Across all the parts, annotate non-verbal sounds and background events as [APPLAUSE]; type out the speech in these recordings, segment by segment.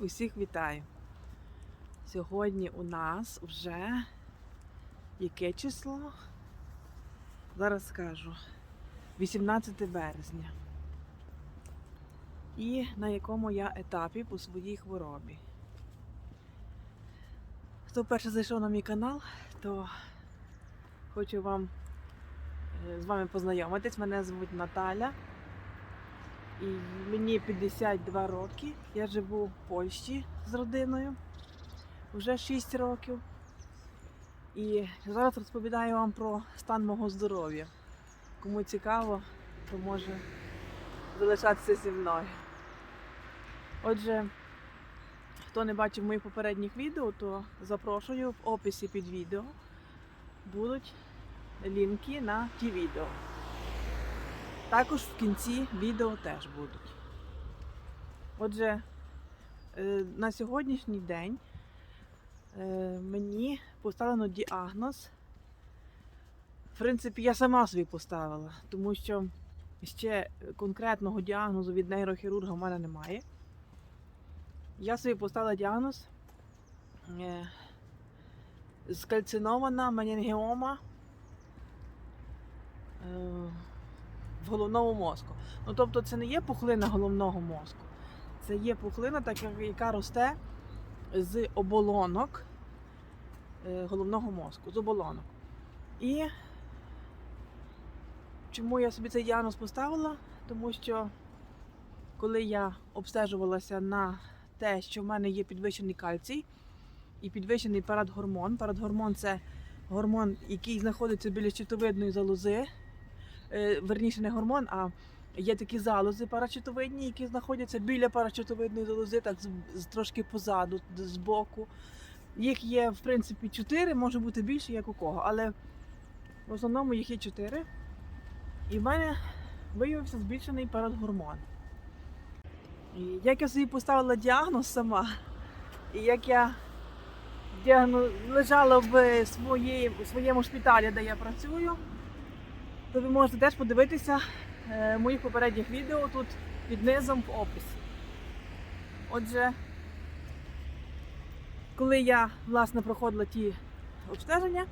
Усіх вітаю. Сьогодні у нас вже яке число? Зараз скажу. 18 березня. І на якому я етапі по своїй хворобі. Хто вперше зайшов на мій канал, то хочу вам е, з вами познайомитись. Мене звуть Наталя. І мені 52 роки. Я живу в Польщі з родиною вже 6 років. І зараз розповідаю вам про стан мого здоров'я. Кому цікаво, то може залишатися зі мною. Отже, хто не бачив моїх попередніх відео, то запрошую в описі під відео будуть лінки на ті відео. Також в кінці відео теж будуть. Отже, е, на сьогоднішній день е, мені поставлено діагноз. В принципі, я сама собі поставила, тому що ще конкретного діагнозу від нейрохірурга в мене немає. Я собі поставила діагноз е, скальцинована менінгіома в головному мозку. Ну, тобто це не є пухлина головного мозку, це є пухлина, так, як- яка росте з оболонок е, головного мозку, з оболонок. І чому я собі цей діагноз поставила? Тому що коли я обстежувалася на те, що в мене є підвищений кальцій і підвищений парадгормон. Парадгормон це гормон, який знаходиться біля щитовидної залози. Е, верніше не гормон, а є такі залози паращитовидні, які знаходяться біля паращитовидної залози, так трошки позаду, збоку. Їх є, в принципі, чотири, може бути більше, як у кого, але в основному їх є чотири. І в мене виявився збільшений парадгормон. І як я собі поставила діагноз сама, і як я діагноз лежала в своїй, у своєму шпиталі, де я працюю, то ви можете теж подивитися е, моїх попередніх відео тут під низом в описі. Отже, коли я власне проходила ті обстеження,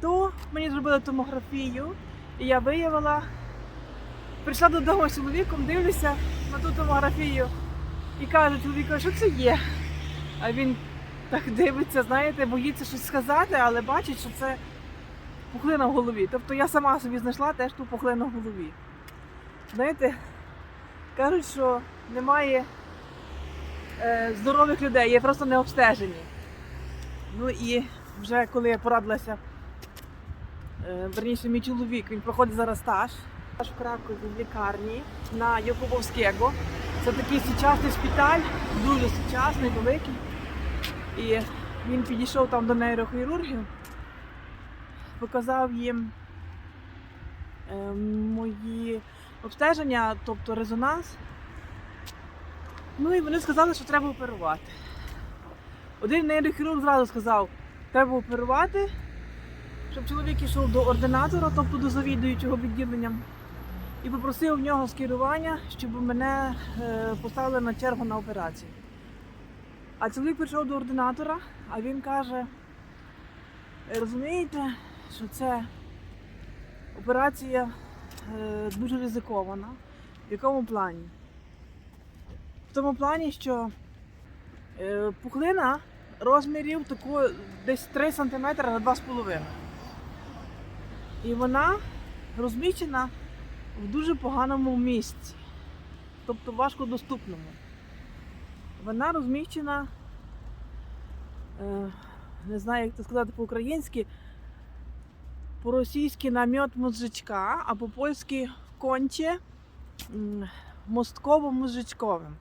то мені зробили томографію, і я виявила, прийшла додому з чоловіком, дивлюся на ту томографію і кажу чоловіку, що це є. А він так дивиться, знаєте, боїться щось сказати, але бачить, що це пухлина в голові. Тобто я сама собі знайшла теж ту пухлину в голові. Знаєте, кажуть, що немає е, здорових людей, є просто не обстежені. Ну і вже коли я порадилася, е, верніше мій чоловік, він проходить зараз стаж. Стаж в Кракові в лікарні на Якубовського. Це такий сучасний шпиталь, дуже сучасний, великий. І він підійшов там до нейрохірургів, показав їм е, мої обстеження, тобто резонанс. Ну і вони сказали, що треба оперувати. Один нейрохірург зразу сказав, треба оперувати, щоб чоловік йшов до ординатора, тобто до завідуючого відділенням, і попросив в нього скерування, щоб мене е, поставили на чергу на операцію. А чоловік прийшов до ординатора, а він каже: розумієте, що це операція е, дуже ризикована. В якому плані? В тому плані, що е, пухлина розмірів такої десь 3 см на 2,5 І вона розміщена в дуже поганому місці, тобто важкодоступному. Вона розміщена, е, не знаю, як це сказати по-українськи, по-російськи намет мозжечка, а по-польськи конче мостково-мозжечковим.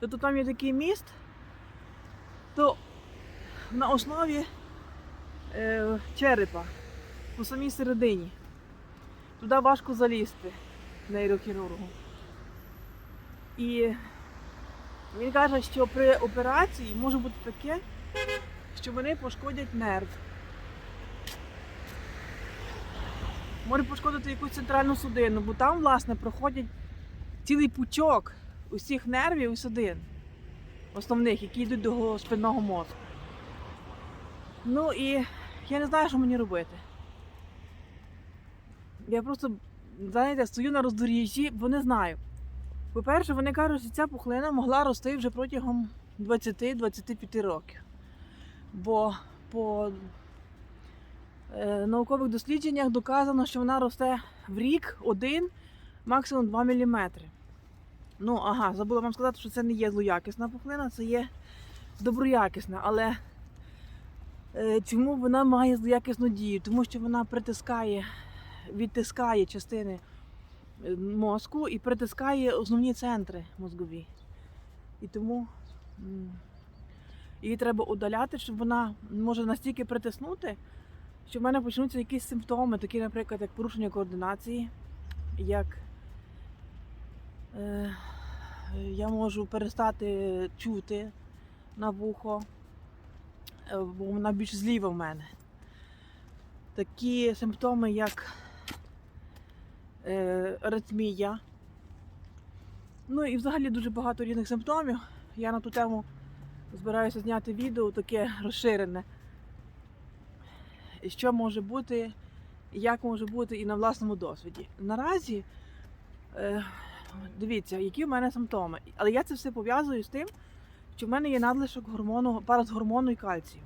Тобто там є такий міст, то на основі е, черепа, по самій середині. Туди важко залізти нейрохірургу. І він каже, що при операції може бути таке, що вони пошкодять нерв. Може пошкодити якусь центральну судину, бо там, власне, проходять цілий пучок усіх нервів і судин. основних, які йдуть до спинного мозку. Ну і я не знаю, що мені робити. Я просто, знаєте, стою на роздоріжжі, бо не знаю. По-перше, вони кажуть, що ця пухлина могла рости вже протягом 20-25 років. Бо по наукових дослідженнях доказано, що вона росте в рік один, максимум 2 мм. Ну, ага, забула вам сказати, що це не є злоякісна пухлина, це є доброякісна. Але е, чому вона має злоякісну дію? Тому що вона притискає, відтискає частини е, мозку і притискає основні центри мозгові. І тому її треба удаляти, щоб вона може настільки притиснути, що в мене почнуться якісь симптоми, такі, наприклад, як порушення координації, як е, я можу перестати чути на вухо, е, бо вона більш зліва в мене. Такі симптоми, як е, аритмія. Ну і взагалі дуже багато різних симптомів. Я на ту тему збираюся зняти відео таке розширене. Що може бути, як може бути і на власному досвіді. Наразі е, дивіться, які в мене симптоми. Але я це все пов'язую з тим, що в мене є надлишок гормону, паразгормону і кальцію.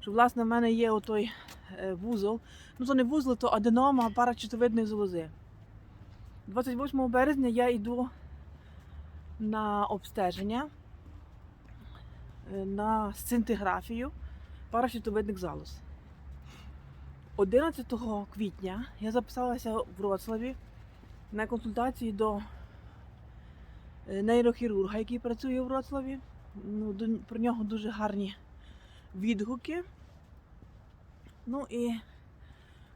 Що, власне, в мене є отой е, вузол. Ну, то не вузол, то аденома парачутовидної залози. 28 березня я йду на обстеження е, на сцинтиграфію паращитовидних залоз. 11 квітня я записалася в Вроцлаві на консультації до е, нейрохірурга, який працює у Вроцлаві. Ну, про нього дуже гарні відгуки. Ну і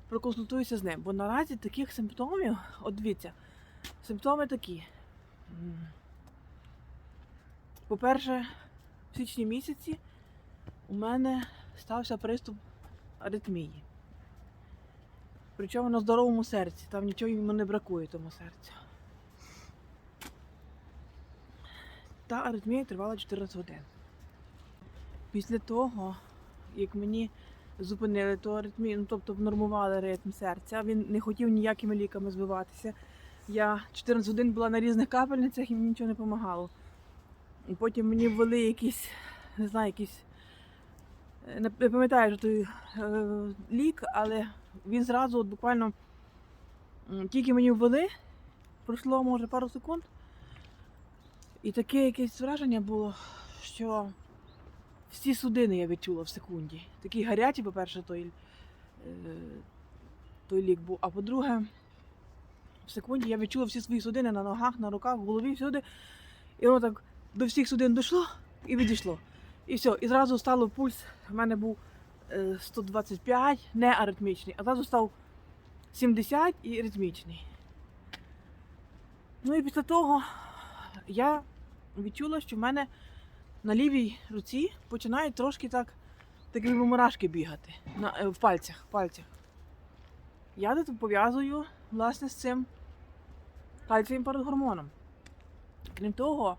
проконсультуюся з ним. Бо наразі таких симптомів, от дивіться, симптоми такі. По-перше, в січні місяці у мене стався приступ аритмії. Причому на здоровому серці. Там нічого йому не бракує тому серцю. Та аритмія тривала 14 годин. Після того, як мені зупинили ту аритмію, ну тобто внормували ритм серця, він не хотів ніякими ліками збиватися. Я 14 годин була на різних капельницях і мені нічого не допомагало. І потім мені ввели якісь, не знаю, якісь. е, не пам'ятаю той е, лік, але він зразу от буквально тільки мені ввели, пройшло може пару секунд. І таке якесь враження було, що всі судини я відчула в секунді. Такий гарячий, по-перше, той, е, той лік був. А по-друге, в секунді я відчула всі свої судини на ногах, на руках, в голові, всюди. І воно так до всіх судин дійшло і відійшло. І все. І зразу стало пульс. У мене був 125, не аритмічний, а зразу став 70 і ритмічний. Ну і після того я відчула, що в мене на лівій руці починають трошки так, так ніби мурашки бігати на, е, в пальцях. в пальцях. Я тут пов'язую власне з цим кальцієм парагормоном. Крім того,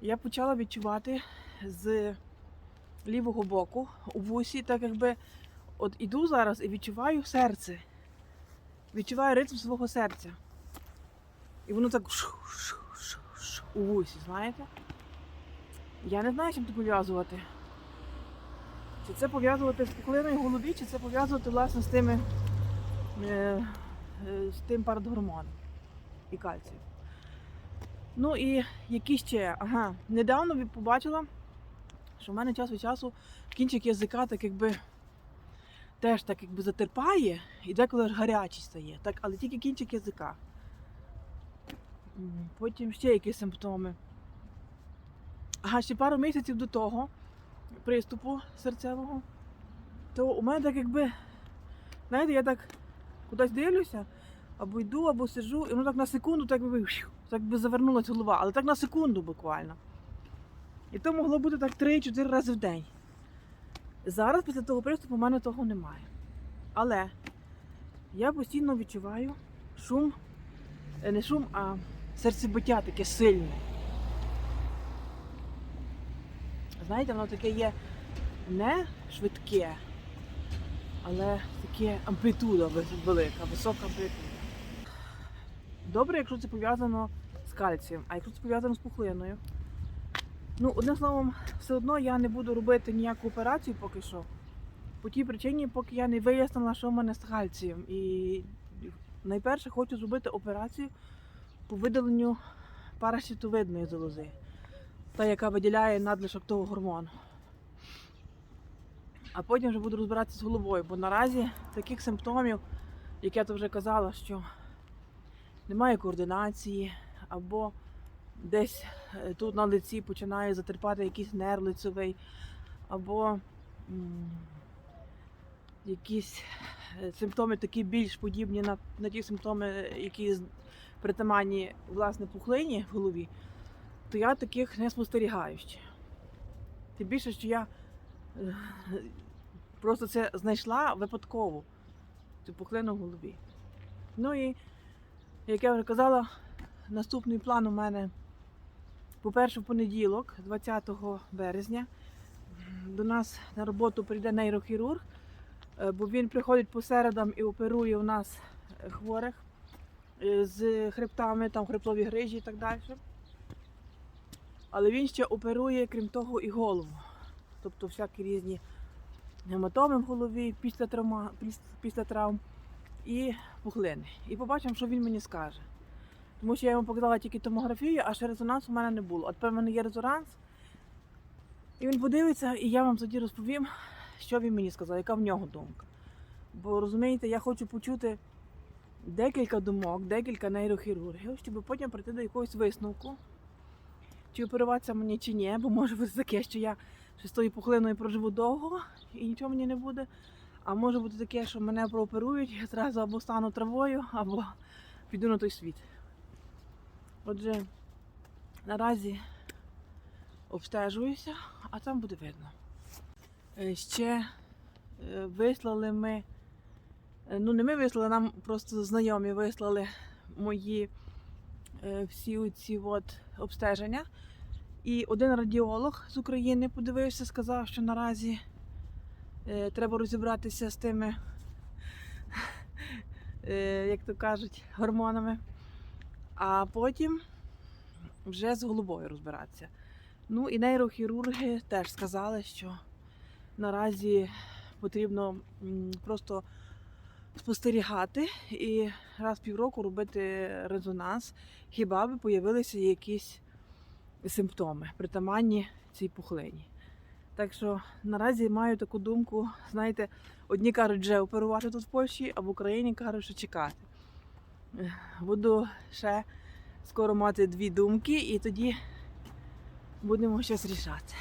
я почала відчувати з лівого боку у вусі, так якби от іду зараз і відчуваю серце. Відчуваю ритм свого серця. І воно так у вусі, знаєте? Я не знаю, чим це пов'язувати. Чи це пов'язувати з пухлиною в голові, чи це пов'язувати власне з тими е, е, з тим парадгормоном і кальцієм. Ну і які ще? Ага, недавно побачила, що в мене час від часу кінчик язика так якби теж так якби затерпає і деколи гарячий стає. Так, але тільки кінчик язика. Потім ще якісь симптоми. Ага, ще пару місяців до того приступу серцевого, то у мене так якби, знаєте, я так кудись дивлюся, або йду, або сиджу, і воно так на секунду так би, так би завернулася голова, але так на секунду буквально. І то могло бути так 3-4 рази в день. Зараз після того приступу у мене того немає. Але я постійно відчуваю шум, е, не шум, а серцебиття таке сильне. Знаєте, воно таке є не швидке, але таке амплітуда велика, висока амплітуда. Добре, якщо це пов'язано з кальцієм, а якщо це пов'язано з пухлиною. Ну, одним словом, все одно я не буду робити ніяку операцію поки що. По тій причині, поки я не вияснила, що в мене з кальцієм. І найперше хочу зробити операцію по видаленню паращитовидної залози, та яка виділяє надлишок того гормону. А потім вже буду розбиратися з головою, бо наразі таких симптомів, як я то вже казала, що немає координації, або десь е, тут на лиці починає затерпати якийсь нерв лицевий, або якісь е, симптоми такі більш подібні на, на ті симптоми, які притаманні власне пухлині в голові, то я таких не спостерігаю ще. Тим більше, що я е, просто це знайшла випадково, цю пухлину в голові. Ну і, як я вже казала, наступний план у мене, по-перше, в понеділок, 20 березня, до нас на роботу прийде нейрохірург, е, бо він приходить по середам і оперує у нас е, хворих е, з хребтами, там хребтові грижі і так далі. Але він ще оперує, крім того, і голову. Тобто всякі різні гематоми в голові після, травма, піс- після травм і пухлини. І побачимо, що він мені скаже. Тому що я йому показала тільки томографію, а ще резонансу в мене не було. От в мене є резонанс. І він подивиться, і я вам тоді розповім, що він мені сказав, яка в нього думка. Бо розумієте, я хочу почути декілька думок, декілька нейрохірургів, щоб потім прийти до якогось висновку, чи оперуватися мені чи ні, бо може бути таке, що я з пухлиною проживу довго і нічого мені не буде. А може бути таке, що мене прооперують, я зразу або стану травою, або піду на той світ. Отже, наразі обстежуюся, а там буде видно. Е, Ще е, вислали ми, е, ну не ми вислали, нам просто знайомі вислали мої всі ці обстеження. І один радіолог з України подивився, сказав, що наразі треба розібратися з тими, [LAUGHS] як то кажуть, гормонами, а потім вже з головою розбиратися. Ну і нейрохірурги теж сказали, що наразі потрібно просто спостерігати і раз в півроку робити резонанс, хіба би появилися якісь симптоми притаманні цій пухлині. Так що наразі маю таку думку, знаєте, одні кажуть, вже оперувати тут в Польщі, а в Україні кажуть, що чекати. Буду ще скоро мати дві думки, і тоді будемо щось рішати.